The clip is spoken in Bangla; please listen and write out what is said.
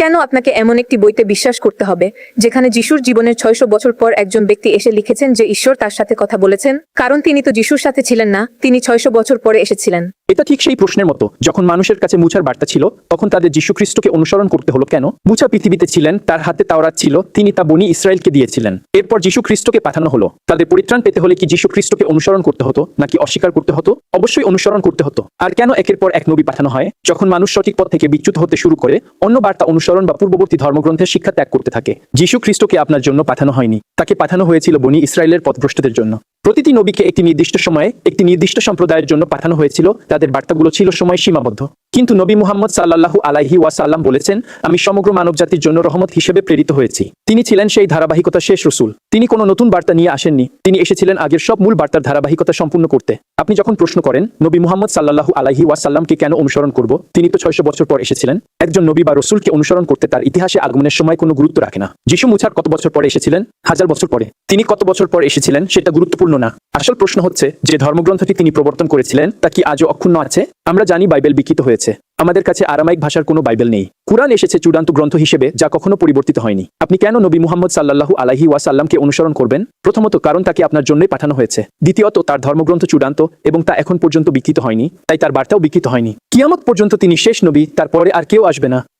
কেন আপনাকে এমন একটি বইতে বিশ্বাস করতে হবে, যেখানে যিশুর জীবনের ছয়শো বছর পর একজন ব্যক্তি এসে লিখেছেন যে ঈশ্বর তার সাথে কথা বলেছেন, কারণ তিনি তো যিশুর সাথে ছিলেন না, তিনি ছয়শো বছর পরে এসেছিলেন। এটা ঠিক সেই প্রশ্নের মতো, যখন মানুষের কাছে মুছার বার্তা ছিল, তখন তাদের যীশু খ্রিস্টকে অনুসরণ করতে হলো কেন? মুছা পৃথিবীতে ছিলেন, তার হাতে তাওরাত ছিল, তিনি তা বনি ইসরায়েলকে দিয়েছিলেন। এরপর যীশু খ্রিস্টকে পাঠানো হলো। তাদের পরিত্রাণ পেতে হলে কি যীশু খ্রিস্টকে অনুসরণ করতে হতো, নাকি অস্বীকার করতে হতো? অবশ্যই অনুসরণ করতে হতো। আর কেন একের পর এক নবী পাঠানো হয়? যখন মানুষ সঠিক পথ থেকে বিচ্যুত হতে শুরু করে, অন্য বার্তা অনুসরণ বা পূর্ববর্তী ধর্মগ্রন্থের শিক্ষা ত্যাগ করতে থাকে। যীশু খ্রিস্টকে আপনার জন্য পাঠানো হয়নি। তাকে পাঠানো হয়েছিল বনি ইসরায়েলের পথভ্রষ্টদের জন্য। প্রতিটি নবীকে একটি নির্দিষ্ট সময়ে, একটি নির্দিষ্ট সম্প্রদায়ের জন্য পাঠানো হয়েছিল। তাদের বার্তাগুলো ছিল সময় সীমাবদ্ধ। কিন্তু নবী মুহাম্মদ সাল্লাহু আলাইহি ওয়াসাল্লাম বলেছেন, আমি সমগ্র মানবজাতির জন্য রহমত হিসেবে প্রেরিত হয়েছি। তিনি ছিলেন সেই ধারাবাহিকতা শেষ রসুল। তিনি কোনো নতুন বার্তা নিয়ে আসেননি। তিনি এসেছিলেন আগের সব মূল বার্তার ধারাবাহিকতা সম্পূর্ণ করতে। আপনি যখন প্রশ্ন করেন, নবী মুহাম্মদ সাল্লাল্লাহু আলাহি ওয়াসাল্লামকে কেন অনুসরণ করব? তিনি তো ছয়শো বছর পর এসেছিলেন। একজন নবী বা রসুলকে অনুসরণ করতে তার ইতিহাসে আগমনের সময় কোনো গুরুত্ব রাখে না। যিশু মুছার কত বছর পরে এসেছিলেন? হাজার বছর পরে। তিনি কত বছর পর এসেছিলেন সেটা গুরুত্বপূর্ণ না। আসল প্রশ্ন হচ্ছে, যে ধর্মগ্রন্থটি তিনি প্রবর্তন করেছিলেন, তা কি আজও অক্ষুণ্ণ আছে? আমরা জানি বাইবেল বিকৃত হয়েছে। আমাদের কাছে আরামাইক ভাষার কোনো বাইবেল নেই। কুরআন এসেছে চূড়ান্ত গ্রন্থ হিসেবে যা কখনো পরিবর্তিত হয়নি। আপনি কেন নবী মুহাম্মদ সাল্লাল্লাহু আলাহি ওয়াসাল্লামকে অনুসরণ করবেন? প্রথমত কারণ তাকে আপনার জন্যই পাঠানো হয়েছে। দ্বিতীয়ত, তার ধর্মগ্রন্থ চূড়ান্ত এবং তা এখন পর্যন্ত বিকৃত হয়নি, তাই তার বার্তাও বিকৃত হয়নি। কিয়ামত পর্যন্ত তিনি শেষ নবী, তারপরে আর কেউ আসবে না।